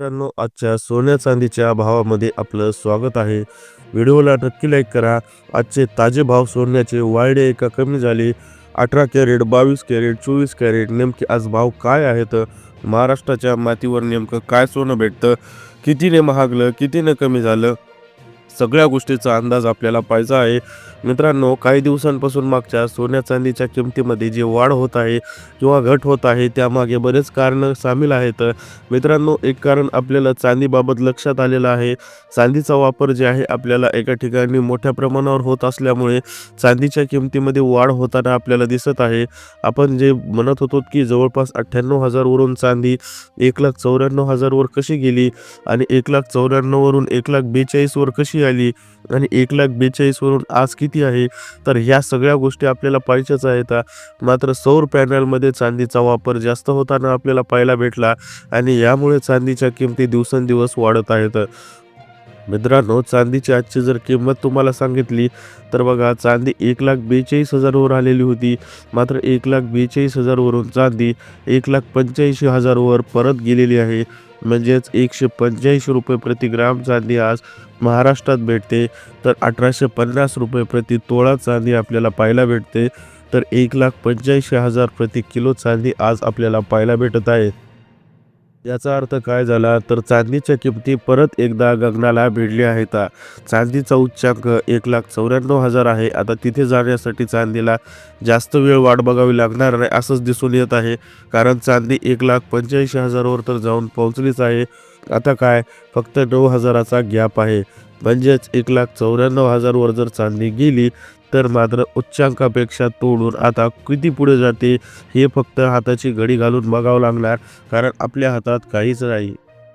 मित्रांनो आजच्या सोन्या चांदीच्या भावामध्ये आपलं स्वागत आहे. व्हिडिओला नक्की लाईक करा. आजचे ताजे भाव सोन्याचे वाढले एका कमी झाले? अठरा कॅरेट बावीस कॅरेट चोवीस कॅरेट नेमके आज भाव काय आहेत? महाराष्ट्राच्या मातीवर नेमकं काय सोनं भेटतं? कितीने महागलं कितीने कमी झालं? सगळ्या गोष्टीचा अंदाज आपल्याला पाहिजे आहे. मित्रांनो काही दिवसांपासून मागच्या सोन्या चांदीच्या किमतीमध्ये जी वाढ होत आहे किंवा घट होत आहे त्यामागे बरेच कारणं सामील आहेत. मित्रांनो एक कारण आपल्याला चांदीबाबत लक्षात आलेलं आहे. चांदीचा वापर जे आहे आपल्याला एका ठिकाणी मोठ्या प्रमाणावर होत असल्यामुळे चांदीच्या किमतीमध्ये वाढ होताना आपल्याला दिसत आहे. आपण जे म्हणत होतो की जवळपास अठ्ठ्याण्णव हजारवरून चांदी एक लाख चौऱ्याण्णव हजारवर कशी गेली आणि एक लाख चौऱ्याण्णववरून एक लाख बेचाळीसवर कशी आली? आणि एक लाख बेचाळीसवरून आज किती आहे? तर ह्या सगळ्या गोष्टी आपल्याला पाहिजेच आहेत. मात्र सौर पॅनलमध्ये चांदीचा वापर जास्त होताना आपल्याला पाहायला भेटला आणि यामुळे चांदीच्या किमती दिवसेंदिवस वाढत आहेत. मित्रांनो चांदीची आजची जर किंमत तुम्हाला सांगितली तर बघा चांदी एक लाख बेचाळीस हजारवर आलेली होती. मात्र एक लाख बेचाळीस हजारवरून चांदी एक लाख पंच्याऐंशी हजारवर परत गेलेली आहे. म्हणजेच एकशे पंच्याऐंशी रुपये प्रति ग्राम चांदी आज महाराष्ट्रात भेटते. तर अठराशे पन्नास रुपये प्रति तोळा चांदी आपल्याला पाहायला भेटते. तर एक लाख पंच्याऐंशी हजार प्रति किलो चांदी आज आपल्याला पाहायला भेटत आहे. याचा अर्थ काय झाला तर चांदीच्या किमती परत एकदा गगनाला भिडली आहेत. चांदीचा उच्चांक एक लाख चौऱ्याण्णव हजार आहे. आता तिथे जाण्यासाठी चांदीला जास्त वेळ वाट बघावी लागणार नाही असंच दिसून येत आहे. कारण चांदी एक लाख पंच्याऐंशी हजारावर तर जाऊन पोहोचलीच आहे. आता काय? फक्त नऊ हजाराचा गॅप आहे. म्हणजेच एक लाख चौऱ्याण्णव हजारवर जर चांदी गेली तर मात्र उच्चांकापेक्षा तोडून आता किती पुढे जाते हे फक्त हाताची घडी घालून बघावं लागणार कारण आपल्या हातात काहीच नाही.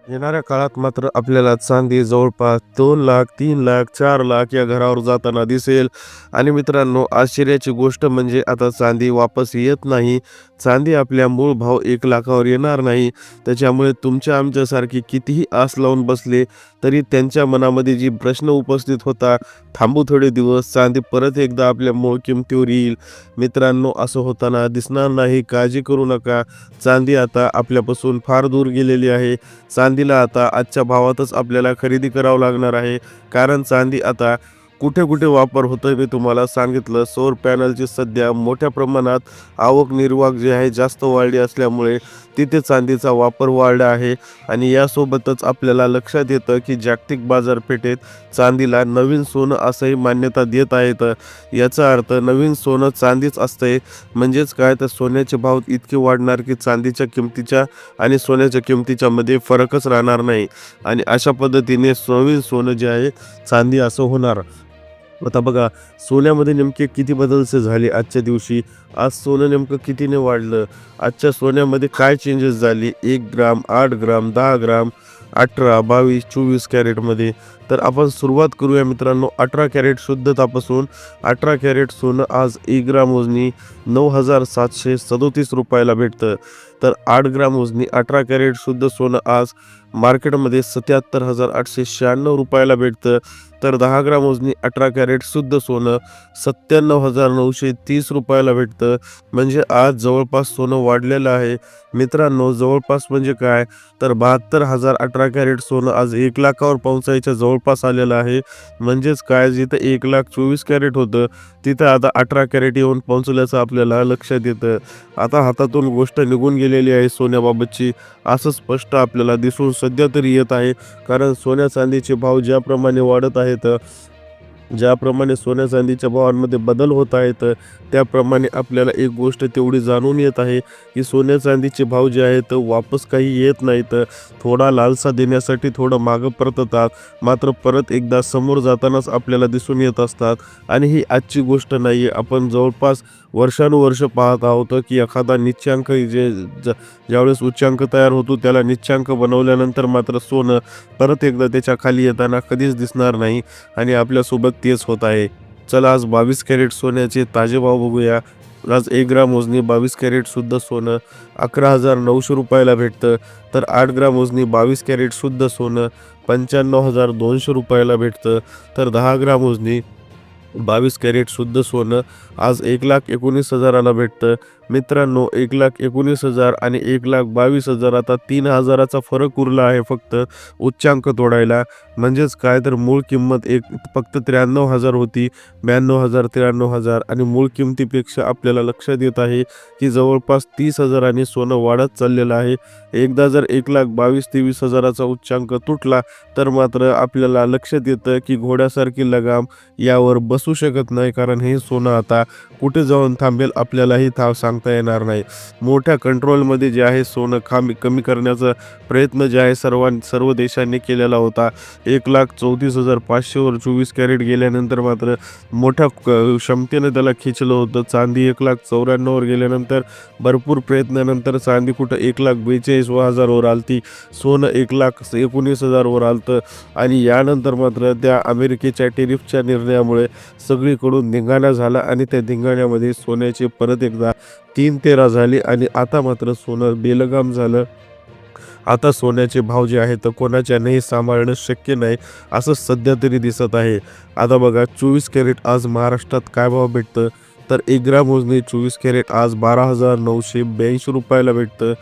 येणाऱ्या काळात मात्र आपल्याला चांदी जवळपास दोन लाख तीन लाख चार लाख या घरावर जाताना दिसेल. आणि मित्रांनो आश्चर्याची गोष्ट म्हणजे आता चांदी वापस येत नाही. चांदी आपल्या मूळ भाव एक लाखावर येणार नाही. त्याच्यामुळे तुमच्या आमच्यासारखी कितीही आस लावून बसले तरी त्यांच्या मनामध्ये जी प्रश्न उपस्थित होता थांबू थोडे दिवस चांदी परत एकदा आपल्या मूळ किमतीवर येईल. मित्रांनो असं होताना दिसणार नाही काळजी करू नका. चांदी आता आपल्यापासून फार दूर गेलेली आहे. चांदीला आता आजच्या भावातच आपल्याला खरेदी करावं लागणार आहे. कारण चांदी आता कुठे कुठे वापर होतो मी तुम्हाला सांगितलं. सौर पॅनलची सध्या मोठ्या प्रमाणात आवक निर्वाह जे आहे जास्त वाढली असल्यामुळे तिथे चांदीचा वापर वाढला आहे. आणि यासोबतच आपल्याला लक्षात येतं की जागतिक बाजारपेठेत चांदीला नवीन सोनं असंही मान्यता देत आहेत. याचा अर्थ नवीन सोनं चांदीच असतंय. म्हणजेच काय? तर सोन्याचे भाव इतके वाढणार की चांदीच्या किमतीच्या आणि सोन्याच्या किमतीच्या मध्ये फरकच राहणार नाही. आणि अशा पद्धतीने नवीन सोनं जे आहे चांदी असं होणार. आता बघा सोन्यामध्ये नेमके किती बदलसे झाले आजच्या दिवशी? आज सोनं नेमकं कितीने वाढलं? आजच्या सोन्यामध्ये काय चेंजेस झाले? एक ग्राम आठ ग्राम दहा ग्राम अठरा बावीस चोवीस कॅरेटमध्ये. तर आपण सुरुवात करूया मित्रांनो अठरा कॅरेट शुद्ध तापासून. अठरा कॅरेट सोनं आज एक ग्राम वजनी नऊ हजार सातशे सदोतीस रुपयाला भेटतं. तर आठ ग्राम वजनी अठरा कॅरेट शुद्ध सोनं आज मार्केटमध्ये सत्याहत्तर हजार आठशे शहाण्णव रुपयाला भेटतं. तर दहा ग्राम वजनी अठरा कॅरेट शुद्ध सोनं सत्त्याण्णव हजार नऊशे तीस रुपयाला भेटतं. म्हणजे आज जवळपास सोनं वाढलेलं आहे. मित्रांनो जवळपास म्हणजे काय? तर बहात्तर हजार अठरा कॅरेट सोनं आज एक लाखावर पोहोचायच्या जवळपास आलेलं आहे. म्हणजेच काय? जिथं एक लाख चोवीस कॅरेट होतं तिथं आता अठरा कॅरेट येऊन पोहोचल्याचं आपल्याला लक्षात येतं. आता हातातून गोष्ट निघून गेली केलेली आहे सोन्याबाबतची. असं स्पष्ट आपल्याला दिसून सध्या तरी येत आहे. कारण सोन्या चांदीचे भाव ज्याप्रमाणे वाढत आहेत ज्याप्रमाणे सोन्या चांदीच्या भावांमध्ये बदल होत आहेत त्याप्रमाणे आपल्याला एक गोष्ट तेवढी जाणून येत आहे की सोन्या चांदीचे भाव जे आहेत वापस काही येत नाहीत. थोडा लालसा देण्यासाठी थोडं मागं परततात. मात्र परत एकदा समोर जातानाच आपल्याला दिसून येत असतात. आणि ही आजची गोष्ट नाही आहे आपण जवळपास वर्षानुवर्ष पाहत आहोत की एखादा निच्चांक जे ज- ज्यावेळेस उच्चांक तयार होतो त्याला निच्चांक बनवल्यानंतर मात्र सोनं परत एकदा त्याच्याखाली येताना कधीच दिसणार नाही आणि आपल्यासोबत तेच होत आहे. चला आज बावीस कॅरेट सोन्याचे ताजे भाव बघूया. आज एक ग्राम मोजणी बावीस कॅरेटसुद्धा सोनं अकरा हजार नऊशे रुपयाला भेटतं. तर आठ ग्राम मोजणी बावीस कॅरेटसुद्धा सोनं पंच्याण्णव हजार दोनशे रुपयाला भेटतं. तर दहा ग्राम मोजणी बावीस कॅरेट शुद्ध सोनं आज एक लाख एकोणीस हजाराला भेटतं. मित्रांनो एक लाख एकोणीस हजार आणि एक लाख बावीस हजार आता तीन हजाराचा फरक उरला आहे फक्त उच्चांक तोडायला. म्हणजेच काय तर मूळ किंमत एक फक्त त्र्याण्णव हजार होती ब्याण्णव हजार त्र्याण्णव हजार आणि मूळ किमतीपेक्षा आपल्याला लक्षात येत आहे की जवळपास तीस हजाराने सोनं वाढत चाललेलं आहे. एकदा जर एक लाख बावीस तेवीस हजाराचा उच्चांक तुटला तर मात्र आपल्याला लक्षात येतं की घोड्यासारखी लगाम यावर बसू शकत नाही कारण हे सोनं आता कुठे जाऊन थांबेल आपल्यालाही सांग सांगता येणार नाही. मोठ्या कंट्रोलमध्ये जे आहे सोनं खामी कमी करण्याचा प्रयत्न जे आहे सर्वां सर्व देशांनी केलेला होता. एक लाख चौतीस हजार पाचशेवर चोवीस कॅरेट गेल्यानंतर मात्र मोठ्या क्षमतेनं त्याला खिचलं होतं. चांदी एक लाख चौऱ्याण्णववर गेल्यानंतर भरपूर प्रयत्नानंतर चांदी कुठं एक लाख बेचाळीस हजारवर आलती. सोनं एक लाख एकोणीस हजारवर आलतं. आणि यानंतर मात्र त्या अमेरिकेच्या टेरिफच्या निर्णयामुळे सगळीकडून धिंगाणा झाला आणि त्या धिंगाण्यामध्ये सोन्याचे परत एकदा तीन तेरा झाली आणि आता मात्र सोनं बेलगाम झालं. आता सोन्याचे भाव जे आहेत तर कोणाच्यानेही सांभाळणं शक्य नाही असं सध्या तरी दिसत आहे. आता बघा चोवीस कॅरेट आज महाराष्ट्रात काय भाव भेटतं? तर एक ग्राम मोजणी चोवीस कॅरेट आज बारा हजार नऊशे ब्याऐंशी रुपयाला भेटतं.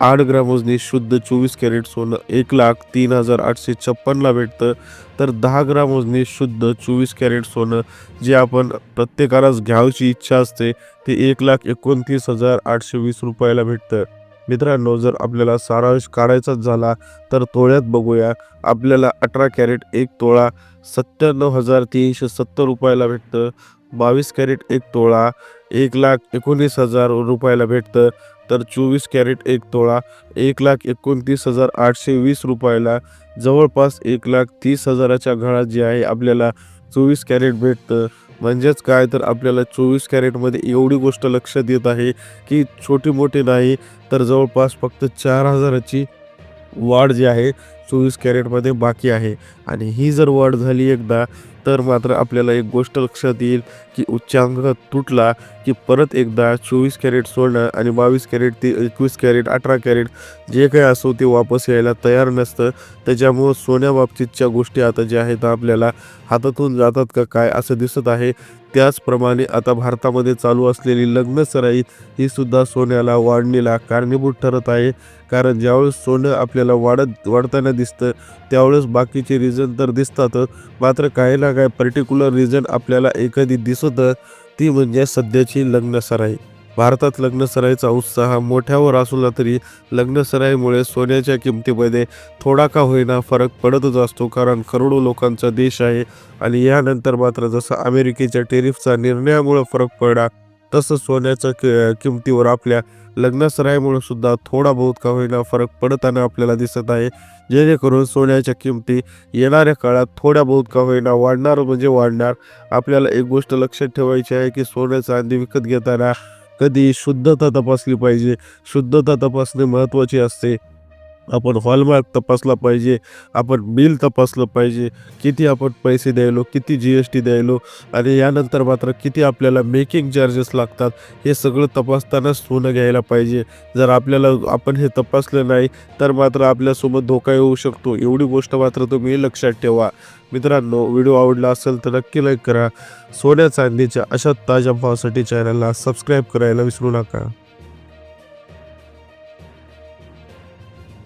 आठ ग्रॅम वजनी शुद्ध चोवीस कॅरेट सोनं एक लाख तीन हजार आठशे छप्पनला भेटतं. तर दहा ग्राम वजनी शुद्ध चोवीस कॅरेट सोनं जे आपण प्रत्येकालाच घ्यावची इच्छा असते ते एक लाख एकोणतीस हजार आठशे वीस रुपयाला भेटतं. मित्रांनो जर आपल्याला सारांश काढायचाच झाला तर तोळ्यात बघूया. आपल्याला अठरा कॅरेट एक तोळा सत्त्याण्णव हजार तीनशे सत्तर रुपयाला भेटतं. बावीस कॅरेट एक तोळा एक लाख एकोणीस हजार रुपयाला भेटतं. तर चोवीस कॅरेट एक तोळा एक लाख एकोणतीस हजार आठशे वीस रुपयाला जवळपास एक लाख तीस हजाराच्या घरात जे आहे आपल्याला चोवीस कॅरेट भेटतं. म्हणजेच काय? तर आपल्याला चोवीस कॅरेटमध्ये एवढी गोष्ट लक्षात येत आहे की छोटी मोठी नाही तर जवळपास फक्त चार हजाराची वाढ जी आहे चोवीस कॅरेटमध्ये बाकी आहे. आणि ही जर वाढ झाली एकदा तर मात्र आपल्याला एक गोष्ट लक्षात येईल की उच्चांक तुटला की परत एकदा चोवीस कॅरेट सोनं आणि बावीस कॅरेट ते एकवीस कॅरेट अठरा कॅरेट जे काही असो ते वापस यायला तयार नसतं. त्याच्यामुळं सोन्याबाबतीतच्या गोष्टी आता ज्या आहेत आपल्याला हातातून जातात का काय असं दिसत आहे? त्याचप्रमाणे आता भारतामध्ये चालू असलेली लग्न सराई ही सुद्धा सोन्याला वाढणीला कारणीभूत ठरत आहे. कारण ज्यावेळेस सोनं आपल्याला वाढत वाढताना दिसतं त्यावेळेस बाकीचे रिझन तर दिसतातच. मात्र काही ना काही पर्टिक्युलर रिझन आपल्याला एखादी दिसतं ती म्हणजे सध्याची लग्न सराई. भारतात लग्नसराईचा उत्साह मोठ्यावर असला तरी लग्नसराईमुळे सोन्याच्या किमतीमध्ये थोडा का होईना फरक पडतच असतो कारण करोडो लोकांचा देश आहे आणि यानंतर मात्र जसं अमेरिकेच्या टेरिफचा निर्णयामुळे फरक पडला तसं सोन्याच्या कि- किमतीवर आपल्या लग्नसराईमुळे सुद्धा थोडा बहुत का होईना फरक पडताना आपल्याला दिसत आहे. जेणेकरून सोन्याच्या किमती येणाऱ्या काळात थोड्या बहुत का होईना वाढणार म्हणजे वाढणार. आपल्याला एक गोष्ट लक्षात ठेवायची आहे की सोन्याचा चांदी विकत घेताना कधी शुद्धता तपासली पाहिजे शुद्धता तपासणे महत्त्वाची असते. आपण हॉलमार्क तपासला पाहिजे आपण बिल तपासलं पाहिजे किती आपण पैसे द्यायलो किती जी एस टी द्यायलो आणि यानंतर मात्र किती आपल्याला मेकिंग चार्जेस लागतात हे सगळं तपासतानाच सोनं घ्यायला पाहिजे. जर आपल्याला आपण हे तपासलं नाही तर मात्र आपल्यासोबत धोका येऊ शकतो. एवढी गोष्ट मात्र तुम्ही लक्षात ठेवा. मित्रांनो व्हिडिओ आवडला असेल तर नक्की लाईक करा. सोन्या चांदीच्या अशा ताज्या भावासाठी चॅनलला सबस्क्राईब करायला विसरू नका.